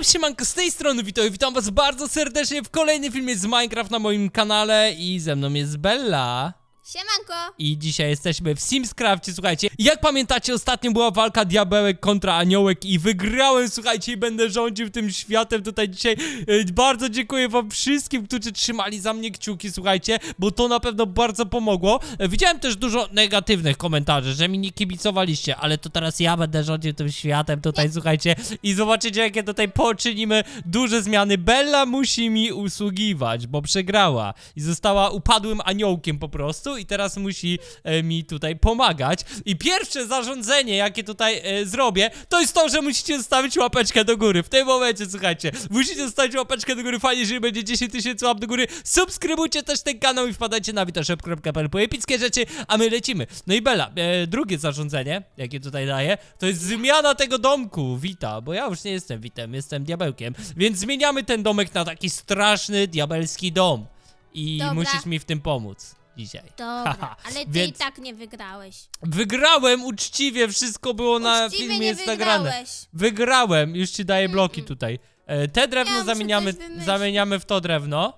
Witam siemanko z tej strony, witam, witam was bardzo serdecznie w kolejnym filmie z Minecraft na moim kanale i ze mną jest Bella. Siemanko! I dzisiaj jesteśmy w Simscrafcie, słuchajcie. Jak pamiętacie, ostatnio była walka diabełek kontra aniołek i wygrałem, słuchajcie, i będę rządził tym światem tutaj dzisiaj. E, Bardzo dziękuję wam wszystkim, którzy trzymali za mnie kciuki, słuchajcie, bo to na pewno bardzo pomogło. E, Widziałem też dużo negatywnych komentarzy, że mi nie kibicowaliście, ale to teraz ja będę rządził tym światem tutaj, słuchajcie, i zobaczycie, jakie tutaj poczynimy duże zmiany. Bella musi mi usługiwać, bo przegrała i została upadłym aniołkiem po prostu i teraz musi e, mi tutaj pomagać. I pierwsze zarządzenie, jakie tutaj e, zrobię, to jest to, że musicie zostawić łapeczkę do góry. W tym momencie, słuchajcie, musicie zostawić łapeczkę do góry. Fajnie, jeżeli będzie 10 tysięcy łap do góry. Subskrybujcie też ten kanał i wpadajcie na witashop.pl po epickie rzeczy, a my lecimy. No i Bella, e, drugie zarządzenie, jakie tutaj daję, to jest zmiana tego domku. Wita, bo ja już nie jestem Witem, jestem diabełkiem. Więc zmieniamy ten domek na taki straszny, diabelski dom. I Dobra. musisz mi w tym pomóc dzisiaj. Dobra, ale ty Więc- i tak nie wygrałeś. Wygrałem uczciwie, wszystko było na Uczciwie filmie nie jest nagrane. wygrałeś. Wygrałem, już ci daję bloki tutaj. E, te drewno muszę zamieniamy, coś wymyślić. zamieniamy w to drewno.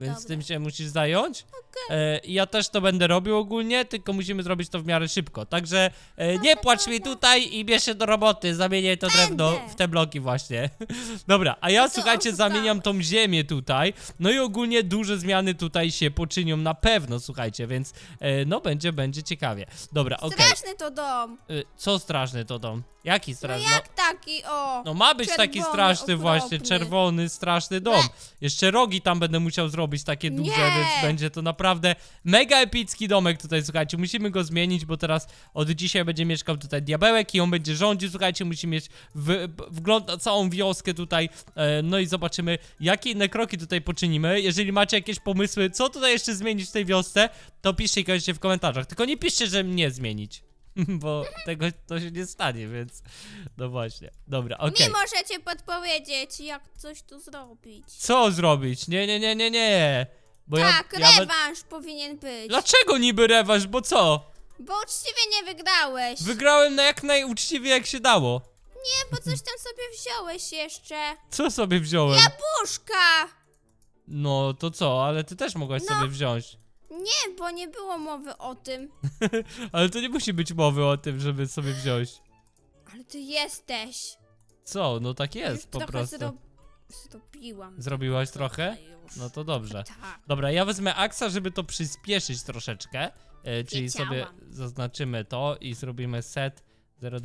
Więc Dobra. tym się musisz zająć. E, I ja też to będę robił ogólnie, tylko musimy zrobić to w miarę szybko. Także e, nie płacz mi tutaj i bierz się do roboty. Zamieniaj to drewno Będę. w te bloki właśnie. Dobra, a ja No to słuchajcie, oszukałeś. zamieniam tą ziemię tutaj. No i ogólnie duże zmiany tutaj się poczynią na pewno, słuchajcie, więc e, no będzie, będzie ciekawie. Dobra, okej. Straszny to dom. Y, Co straszny to dom? Jaki No straszny? jak taki, o. No ma być taki czerwony, straszny właśnie, okropny. czerwony, straszny dom. Jeszcze rogi tam będę musiał zrobić takie duże, Nie. więc będzie to naprawdę mega epicki domek tutaj, słuchajcie. Musimy go zmienić, bo teraz od dzisiaj będzie mieszkał tutaj diabełek i on będzie rządził, słuchajcie, musi mieć w, wgląd na całą wioskę tutaj. E, no i zobaczymy, jakie inne kroki tutaj poczynimy. Jeżeli macie jakieś pomysły, co tutaj jeszcze zmienić w tej wiosce, to piszcie koniecznie w komentarzach. Tylko nie piszcie, że mnie zmienić. Bo tego to się nie stanie, więc no właśnie. Dobra, okej. Mi możecie podpowiedzieć, jak coś tu zrobić. Co zrobić? Nie, nie, nie, nie, nie. Bo tak, ja, ja rewanż powinien być. Dlaczego niby rewanż? Bo co? Bo uczciwie nie wygrałeś. Wygrałem na jak najuczciwie jak się dało. Nie, bo coś tam sobie wziąłeś jeszcze. Co sobie wziąłem? Puszka! No to co, ale ty też mogłaś No. sobie wziąć. Nie, bo nie było mowy o tym. Ale to nie musi być mowy o tym, żeby sobie wziąć. Ale ty jesteś. Co? No tak Już jest po trochę prostu. Zro... Zrobiłam. Zrobiłaś trochę? Już. No to dobrze. Tak. Dobra, ja wezmę aksa, żeby to przyspieszyć troszeczkę. E, czyli Wiedziałam. sobie zaznaczymy to i zrobimy set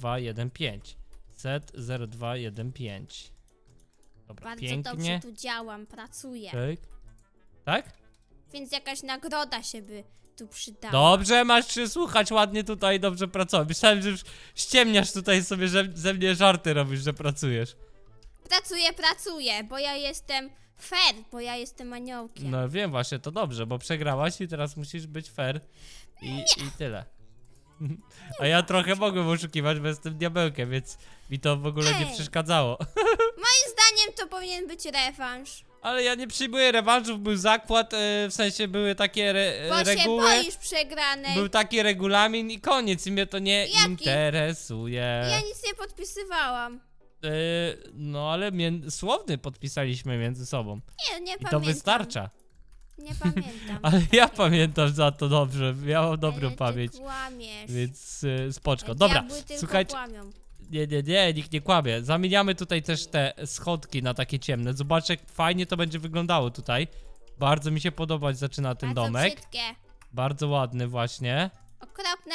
0215. Set 0215. Dobra, Bardzo pięknie. dobrze tu działam, pracuję. Tak? Tak? Więc jakaś nagroda się by tu przydała. Dobrze, masz się słuchać, ładnie tutaj, dobrze pracować. Myślałem, że już ściemniasz tutaj sobie, że ze mnie żarty robisz, że pracujesz. Pracuję, pracuję, bo ja jestem fair, bo ja jestem aniołkiem. No wiem właśnie, to dobrze, bo przegrałaś i teraz musisz być fair. I, i tyle. A ja trochę mogłem oszukiwać, bo jestem diabełkiem, więc mi to w ogóle nie Ej. przeszkadzało. Moim zdaniem to powinien być rewanż. Ale ja nie przyjmuję rewanżów, był zakład, e, w sensie były takie re, Bo się reguły. boisz przegranej. Był taki regulamin i koniec, i mnie to nie Jaki? interesuje. Ja nic nie podpisywałam. E, no ale mię- słowny podpisaliśmy między sobą. Nie, nie I pamiętam. to wystarcza. Nie pamiętam. Ale ja pamiętam za to dobrze. Miałem dobrą Ale pamięć. Ty kłamiesz. Więc e, spoczko. Dobra, diabły tylko słuchajcie. kłamią. Nie, nie, nie, nikt nie kłamie. Zamieniamy tutaj też te schodki na takie ciemne. Zobaczcie, jak fajnie to będzie wyglądało tutaj. Bardzo mi się podobać zaczyna ten Bardzo domek. brzydkie. Bardzo ładny właśnie. Okropne.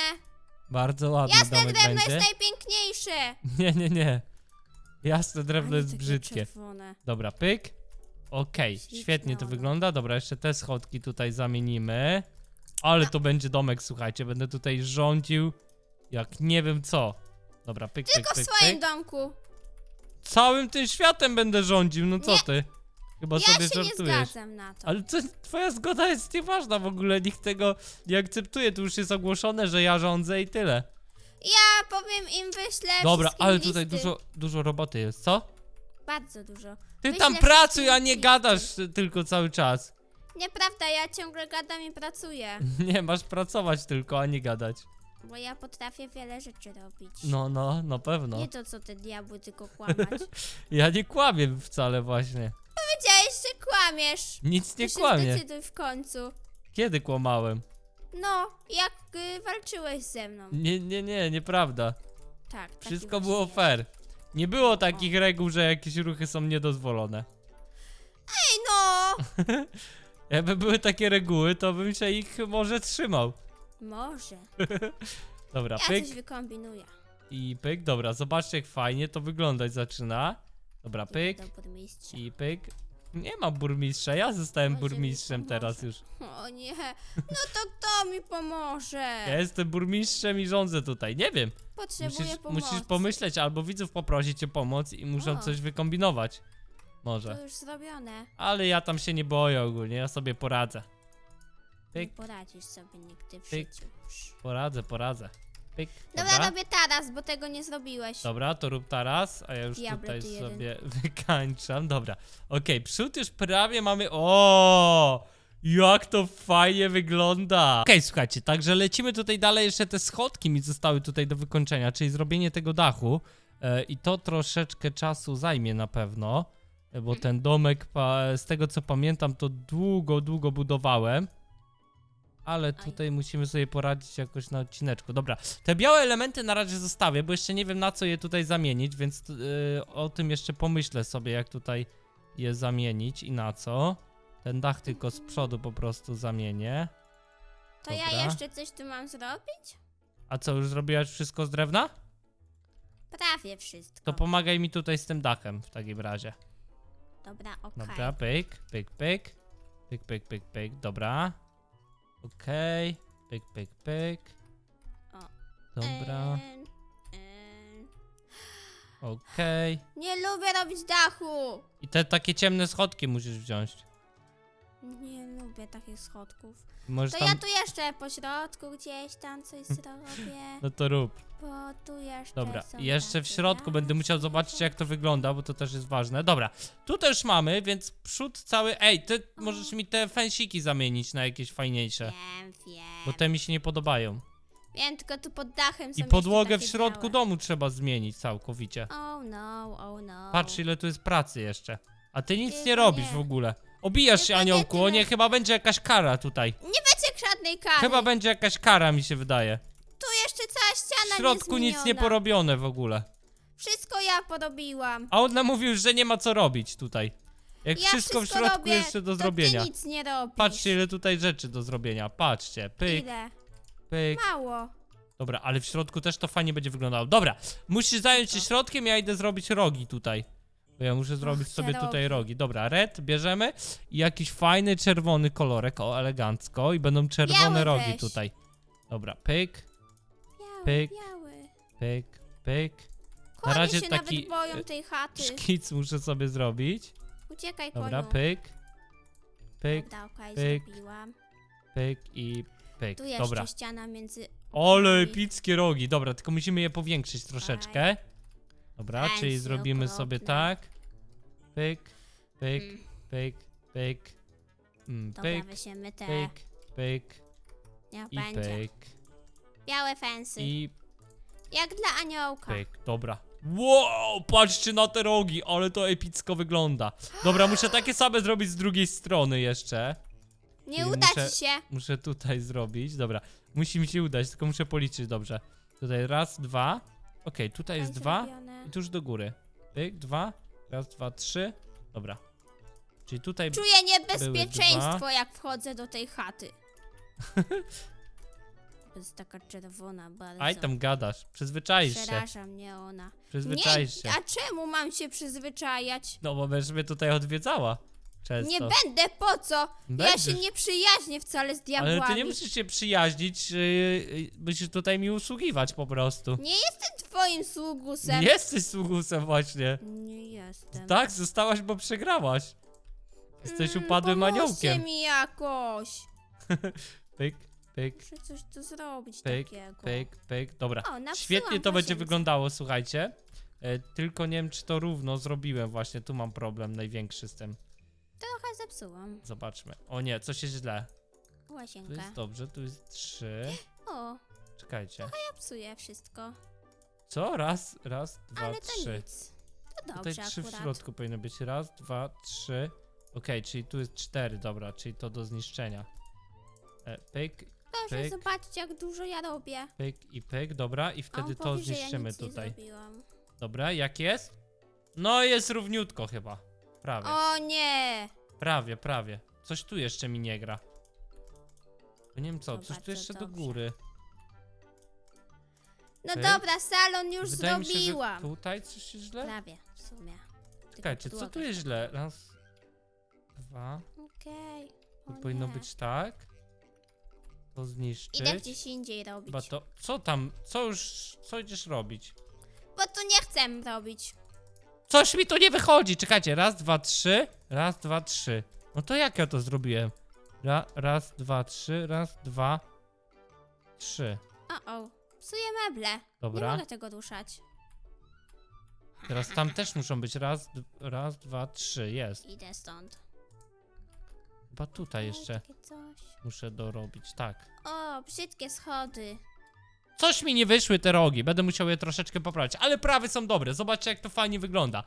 Bardzo ładny Jasne domek drewno będzie. jest najpiękniejsze. Nie, nie, nie. Jasne drewno jest brzydkie. czerwone. Dobra, pyk. Okej, Śliczne świetnie to one. wygląda. Dobra, jeszcze te schodki tutaj zamienimy. Ale to będzie domek, słuchajcie. Będę tutaj rządził jak nie wiem co. Dobra, pyk, pyk, Tylko w pyk, swoim pyk. domku. Całym tym światem będę rządził, no co Nie. ty? Chyba Ja sobie się nie żartujesz. zgadzam na to. Ale to, twoja zgoda jest nieważna w ogóle, nikt tego nie akceptuje. Tu już jest ogłoszone, że ja rządzę i tyle. Ja powiem im wyślę Dobra, wszystkim ale listy. tutaj dużo, dużo roboty jest, co? Bardzo dużo. Ty Wyślę tam pracuj, a nie listy. gadasz tylko cały czas. Nieprawda, ja ciągle gadam i pracuję. Nie, masz pracować tylko, a nie gadać. Bo ja potrafię wiele rzeczy robić. No, no, na pewno. Nie to, co te diabły, tylko kłamać. Ja nie kłamię wcale właśnie. Powiedziałeś, że kłamiesz. Nic nie to się kłamię. zdecyduj w końcu. Kiedy kłamałem? No, jak y, walczyłeś ze mną. Nie, nie, nie, nieprawda. Tak, taki Wszystko właśnie było jest. fair. Nie było takich reguł, że jakieś ruchy są niedozwolone. Ej, no! Jakby były takie reguły, to bym się ich może trzymał. Może. Dobra, Ja pyk coś wykombinuję. i pyk. Dobra, zobaczcie jak fajnie to wyglądać zaczyna. Dobra, pyk do burmistrza. i pyk. Nie ma burmistrza, ja zostałem mi burmistrzem pomoże. teraz już. O nie, no to kto mi pomoże? Ja jestem burmistrzem i rządzę tutaj. Nie wiem. Potrzebuję Musisz, pomocy. musisz pomyśleć albo widzów poprosić o pomoc i muszą O. coś wykombinować. Może. To już zrobione. Ale ja tam się nie boję ogólnie, ja sobie poradzę. Nie Pyk, poradzisz sobie nigdy w Pyk. życiu już. poradzę, poradzę. Pyk. Dobra, robię taras, bo tego nie zrobiłeś. Dobra, to rób teraz, a ja już Diable tutaj ty jeden. sobie wykańczam. Dobra, okej, przód już prawie mamy. O! Jak to fajnie wygląda! Okej, słuchajcie, także lecimy tutaj dalej. Jeszcze te schodki mi zostały tutaj do wykończenia, czyli zrobienie tego dachu. E, I to troszeczkę czasu zajmie na pewno, e, bo ten domek, pa, z tego co pamiętam, to długo, długo budowałem. Ale tutaj musimy sobie poradzić jakoś na odcineczku. Dobra, te białe elementy na razie zostawię, bo jeszcze nie wiem na co je tutaj zamienić, więc yy, o tym jeszcze pomyślę sobie, jak tutaj je zamienić i na co. Ten dach tylko z przodu po prostu zamienię. To ja jeszcze coś tu mam zrobić? A co, już zrobiłaś wszystko z drewna? Prawie wszystko. To pomagaj mi tutaj z tym dachem w takim razie. Dobra, okej. Dobra, pyk, pyk, pyk. Pyk, pyk, pyk, pyk, dobra. Okej, pyk, pyk, pyk. O. Dobra, Em, em. okej. Nie lubię robić dachu. I te takie ciemne schodki musisz wziąć. Nie lubię takich schodków. Możesz To tam... ja tu jeszcze po środku gdzieś tam coś zrobię. No to rób. Bo tu jeszcze Dobra, są jeszcze w takie środku będę musiał zobaczyć jak to wygląda, bo to też jest ważne. Dobra, tu też mamy, więc przód cały... Ej, ty możesz mi te fensiki zamienić na jakieś fajniejsze, Wiem, wiem. bo te mi się nie podobają. Wiem, tylko tu pod dachem są I podłogę w takie środku białe. domu trzeba zmienić całkowicie. Oh no, oh no. Patrz ile tu jest pracy jeszcze. A ty nic Tylko nie robisz nie. w ogóle. Obijasz się aniołku, o nie, chyba będzie jakaś kara tutaj. Nie będzie żadnej kary. Chyba będzie jakaś kara mi się wydaje. Tu jeszcze cała W ściana środku nic nie porobione w ogóle. Wszystko ja porobiłam. A on nam mówił, że nie ma co robić tutaj. Jak ja wszystko w środku robię, jeszcze do to zrobienia. Ty nic nie robisz. Patrzcie ile tutaj rzeczy do zrobienia. Patrzcie, pyk, Ile? pyk. Mało. Dobra, ale w środku też to fajnie będzie wyglądało. Dobra, musisz zająć się środkiem, ja idę zrobić rogi tutaj. Ja muszę zrobić te sobie tutaj rogi. Dobra, red bierzemy i jakiś fajny czerwony kolorek, o elegancko. I będą czerwone Biały rogi weź. tutaj. Dobra, pyk, Biały, Pyk. biały. pyk, pyk. Konie razie się taki, nawet boją e, tej chaty. Szkic muszę sobie zrobić. Uciekaj, Dobra, koniu. pyk, pyk, Dobra, okej, pyk. zrobiłam. pyk i pyk. Tu jeszcze Dobra. ściana między... Ole epickie rogi. Dobra, tylko musimy je powiększyć troszeczkę. Dobra, Fancy, czyli zrobimy sobie okropne. tak. Pyk, pyk, Mm. pyk, pyk. Mm, Dobra, Pyk, weźmiemy te. pyk, pyk Niech i będzie. pyk. Białe fensy. I Jak dla aniołka. pyk. Dobra. Wow, patrzcie na te rogi, ale to epicko wygląda. Dobra, muszę takie same zrobić z drugiej strony jeszcze. Nie Czyli uda muszę- ci się. Muszę tutaj zrobić. Dobra, musi mi się udać, tylko muszę policzyć dobrze. Tutaj raz, dwa. Okej, tutaj jest dwa. I tuż do góry. Pyk, dwa. Raz, dwa, trzy. Dobra. Czyli tutaj. Czuję niebezpieczeństwo, dwa. jak wchodzę do tej chaty. To jest taka czerwona bardzo. Aj, tam gadasz. Przyzwyczaisz się. Przeraża mnie ona. Przyzwyczaisz nie, się. a czemu mam się przyzwyczajać? No bo będziesz mnie tutaj odwiedzała. Często. Nie będę, po co? Ja Będziesz. się nie przyjaźnię wcale z diabłami. Ale ty nie musisz się przyjaźnić, yy, musisz tutaj mi usługiwać po prostu. Nie jestem twoim sługusem. Jesteś sługusem właśnie. Nie jestem. Tak, zostałaś, bo przegrałaś. Jesteś Mm, upadłym pomóżcie aniołkiem. mi jakoś. Pyk, pyk, Muszę coś tu zrobić pyk, takiego. pyk, pyk. Dobra. O, napsułam Świetnie to będzie wyglądało, słuchajcie. E, tylko nie wiem, czy to równo zrobiłem właśnie. Tu mam problem największy z tym. Trochę zepsułam Zobaczmy. O nie, coś jest źle. Tu łazienkę. jest dobrze, tu jest trzy. O, czekajcie. Ja psuję wszystko. Co? Raz, raz, dwa, Ale to trzy. nic. To Tutaj dobrze trzy w akurat. środku powinno być. Raz, dwa, trzy. Okej, czyli tu jest cztery, dobra, czyli to do zniszczenia. E, pyk, Proszę pyk. zobaczcie, jak dużo ja robię. pyk i pyk, dobra, i A wtedy on to powie, że ja zniszczymy nic nie tutaj. zrobiłam. Dobra, jak jest? No jest równiutko chyba. Prawie, O nie! prawie, prawie. Coś tu jeszcze mi nie gra. Nie wiem co, coś tu jeszcze do dobrze. góry. No Okej. dobra, salon już Wydaje mi się, że zrobiłam. tutaj coś jest źle? Prawie, w sumie. Tylko Czekajcie, co tu jest tak- źle? Raz, dwa, Okej. tu powinno być tak. To zniszczyć. Idę gdzieś indziej robić. Chyba to, co tam, co już, co idziesz robić? Bo tu nie chcę robić. Coś mi tu nie wychodzi, czekajcie, raz, dwa, trzy, raz, dwa, trzy. No to jak ja to zrobiłem? Ra, raz, dwa, trzy, raz, dwa, trzy. O, o. Psuję meble. Nie Dobra, mogę tego ruszać. teraz tam też muszą być raz, d- raz, dwa, trzy, jest. Idę stąd. Chyba tutaj jeszcze takie coś. muszę dorobić, tak. O, brzydkie schody. Coś mi nie wyszły te rogi, będę musiał je troszeczkę poprawić, ale prawy są dobre, zobaczcie jak to fajnie wygląda.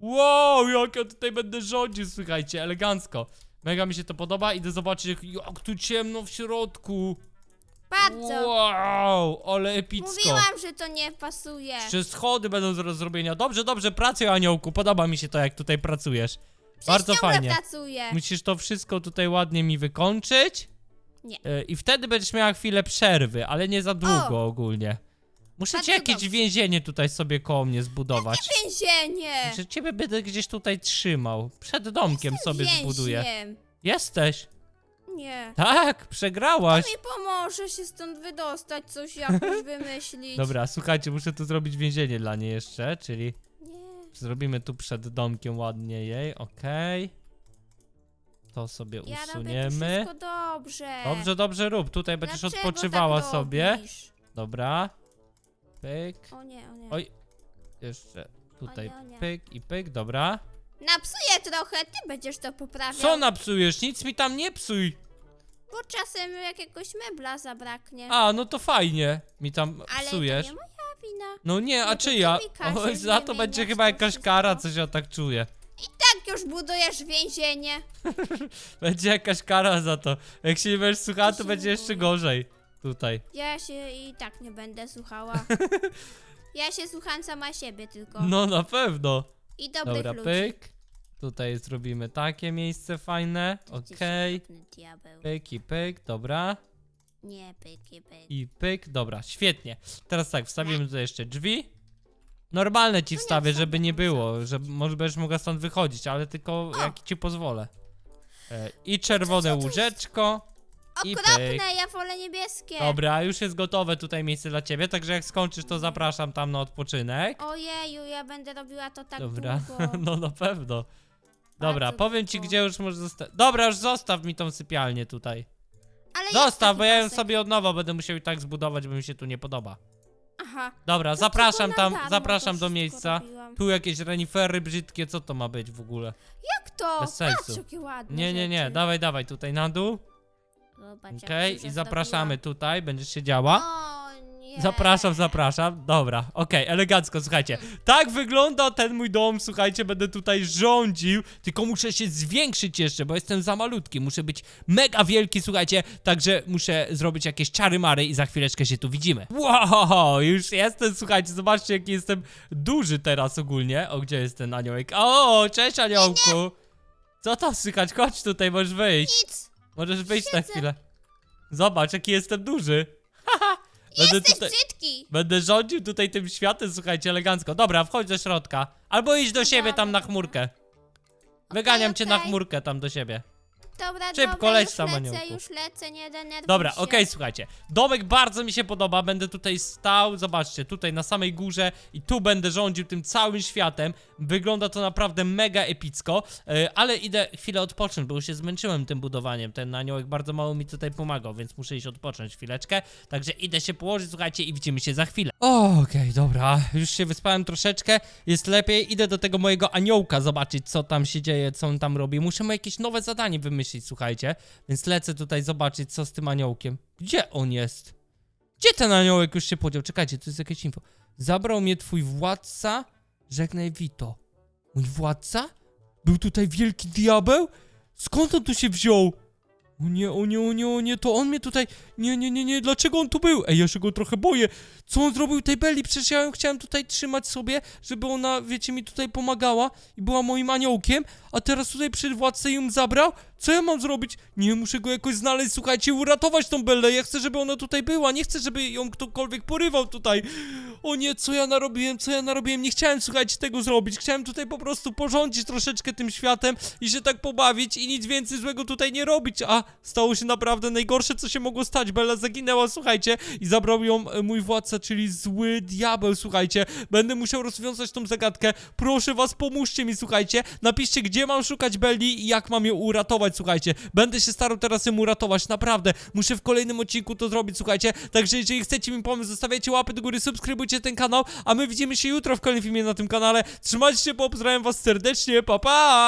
Wow, jak ja tutaj będę rządził, słuchajcie, elegancko. Mega mi się to podoba, idę zobaczyć jak, jak tu ciemno w środku. Bardzo. Wow, ale epicko. Mówiłam, że to nie pasuje. Jeszcze schody będą do zrobienia. Dobrze, dobrze, pracuj aniołku, podoba mi się to jak tutaj pracujesz. Bardzo ciągle fajnie. pracuję. Musisz to wszystko tutaj ładnie mi wykończyć. Nie. E, I wtedy będziesz miała chwilę przerwy, ale nie za długo O! ogólnie. Muszę ci jakieś dobrze. więzienie tutaj sobie koło mnie zbudować. Więzienie. Że ciebie będę gdzieś tutaj trzymał. Przed domkiem sobie zbuduję. Więźniem. Jesteś. Nie. Tak, przegrałaś. Mi pomoże się stąd wydostać, coś jakoś wymyślić. Dobra, słuchajcie, muszę tu zrobić więzienie dla niej jeszcze, czyli Nie. zrobimy tu przed domkiem ładnie jej, okej. To sobie Ja robię usuniemy. wszystko dobrze. Dobrze, dobrze rób, tutaj będziesz Dlaczego odpoczywała tak sobie. robisz? Dobra. Pyk. O nie, o nie. Oj. Jeszcze tutaj O nie, pyk i pyk, dobra. Napsuję trochę, ty będziesz to poprawiał. Co napsujesz? Nic mi tam nie psuj. Bo czasem jakiegoś mebla zabraknie. A, no to fajnie. Mi tam Ale psujesz. to nie moja wina. No nie, No a to czyja? ty mi każesz Oj, za to wymieniać będzie to chyba jakaś wszystko. kara, coś ja tak czuję. Tak już budujesz więzienie. Będzie jakaś kara za to. Jak się nie będziesz słuchała, to będzie jeszcze gorzej. Tutaj. Ja się i tak nie będę słuchała. Ja się słucham sama siebie tylko. No na pewno. I dobrych Dobra, ludzi. pyk. Tutaj zrobimy takie miejsce fajne. Jesteś Okej. diabeł. Pyk i pyk, dobra. Nie, pyki, pyk. I pyk, dobra, świetnie. Teraz tak, wstawimy tutaj jeszcze drzwi. Normalne ci wstawię, wstawię, żeby nie było, że może będziesz mogła stąd wychodzić, ale tylko jak ci pozwolę. E, I czerwone co to jest? łóżeczko. I pyk. Okropne, ja wolę niebieskie. Dobra, już jest gotowe tutaj miejsce dla ciebie, także jak skończysz, to zapraszam tam na odpoczynek. Ojeju, ja będę robiła to tak Dobra, długo. no na pewno. Dobra, Bardzo powiem ci, długo. gdzie już możesz zostać. Dobra, już zostaw mi tą sypialnię tutaj. Ale jest Zostaw, taki bo ja ją pasek. sobie od nowa będę musiał i tak zbudować, bo mi się tu nie podoba. Aha. Dobra, No zapraszam tam, zapraszam to do wszystko miejsca. robiłam. Tu jakieś renifery brzydkie, co to ma być w ogóle? Jak to? Bez sensu. Patrz, jakie ładne Nie, nie, nie, rzeczy. dawaj, dawaj, tutaj na dół. Zobacz, jak Okej, i zapraszamy tutaj, będziesz siedziała. O nie. Zapraszam, zapraszam. Dobra, okej, elegancko, słuchajcie. Tak wygląda ten mój dom, słuchajcie, będę tutaj rządził, tylko muszę się zwiększyć jeszcze, bo jestem za malutki, muszę być mega wielki, słuchajcie, także muszę zrobić jakieś czary mary i za chwileczkę się tu widzimy. Wow, już jestem, słuchajcie, zobaczcie jaki jestem duży teraz ogólnie. O, gdzie jest ten aniołek? O, cześć aniołku. Co to słychać? Chodź tutaj, możesz wyjść. Nic. Możesz wyjść na chwilę. Zobacz, jaki jestem duży. Haha. Będę Jesteś tutaj, brzydki. będę rządził tutaj tym światem, słuchajcie, elegancko. Dobra, wchodź do środka. Albo idź do siebie tam na chmurkę. Wyganiam cię na okej. chmurkę tam do siebie. Dobra, Szybko, dobra, leć już tam, lecę, aniołku. już lecę, nie denerwuj Dobra, się. okej, słuchajcie. Domek bardzo mi się podoba, będę tutaj stał, zobaczcie, tutaj na samej górze i tu będę rządził tym całym światem. Wygląda to naprawdę mega epicko, e, ale idę chwilę odpocząć, bo już się zmęczyłem tym budowaniem. Ten aniołek bardzo mało mi tutaj pomagał, więc muszę iść odpocząć chwileczkę. Także idę się położyć, słuchajcie, i widzimy się za chwilę. Okej, dobra, już się wyspałem troszeczkę, jest lepiej. Idę do tego mojego aniołka zobaczyć, co tam się dzieje, co on tam robi. Muszę mu jakieś nowe zadanie wymyślić, słuchajcie. Więc lecę tutaj zobaczyć, co z tym aniołkiem. Gdzie on jest? Gdzie ten aniołek już się podział? Czekajcie, to jest jakieś info. Zabrał mnie twój władca, żegnaj Vito. Mój władca? Był tutaj wielki diabeł? Skąd on tu się wziął? O nie, o nie, o nie, o nie, to on mnie tutaj... Nie, nie, nie, nie, dlaczego on tu był? Ej, ja się go trochę boję. Co on zrobił tej Belli? Przecież ja ją chciałem tutaj trzymać sobie, żeby ona, wiecie, mi tutaj pomagała i była moim aniołkiem, a teraz tutaj przed władcę ją zabrał? Co ja mam zrobić? Nie, muszę go jakoś znaleźć, słuchajcie, uratować tą Bellę. Ja chcę, żeby ona tutaj była, nie chcę, żeby ją ktokolwiek porywał tutaj. O nie, co ja narobiłem, co ja narobiłem? Nie chciałem, słuchajcie, tego zrobić. Chciałem tutaj po prostu porządzić troszeczkę tym światem i się tak pobawić i nic więcej złego tutaj nie robić, a stało się naprawdę najgorsze, co się mogło stać. Bella zaginęła, słuchajcie, i zabrał ją e, mój władca, czyli zły diabeł, słuchajcie. Będę musiał rozwiązać tą zagadkę. Proszę was, pomóżcie mi, słuchajcie. Napiszcie, gdzie mam szukać Belli i jak mam ją słuchajcie. Będę się starał teraz ją uratować, naprawdę. Muszę w kolejnym odcinku to zrobić, słuchajcie. Także jeżeli chcecie mi pomóc, zostawiajcie łapy do góry, subskrybujcie ten kanał, a my widzimy się jutro w kolejnym filmie na tym kanale. Trzymajcie się, pozdrawiam was serdecznie, pa pa!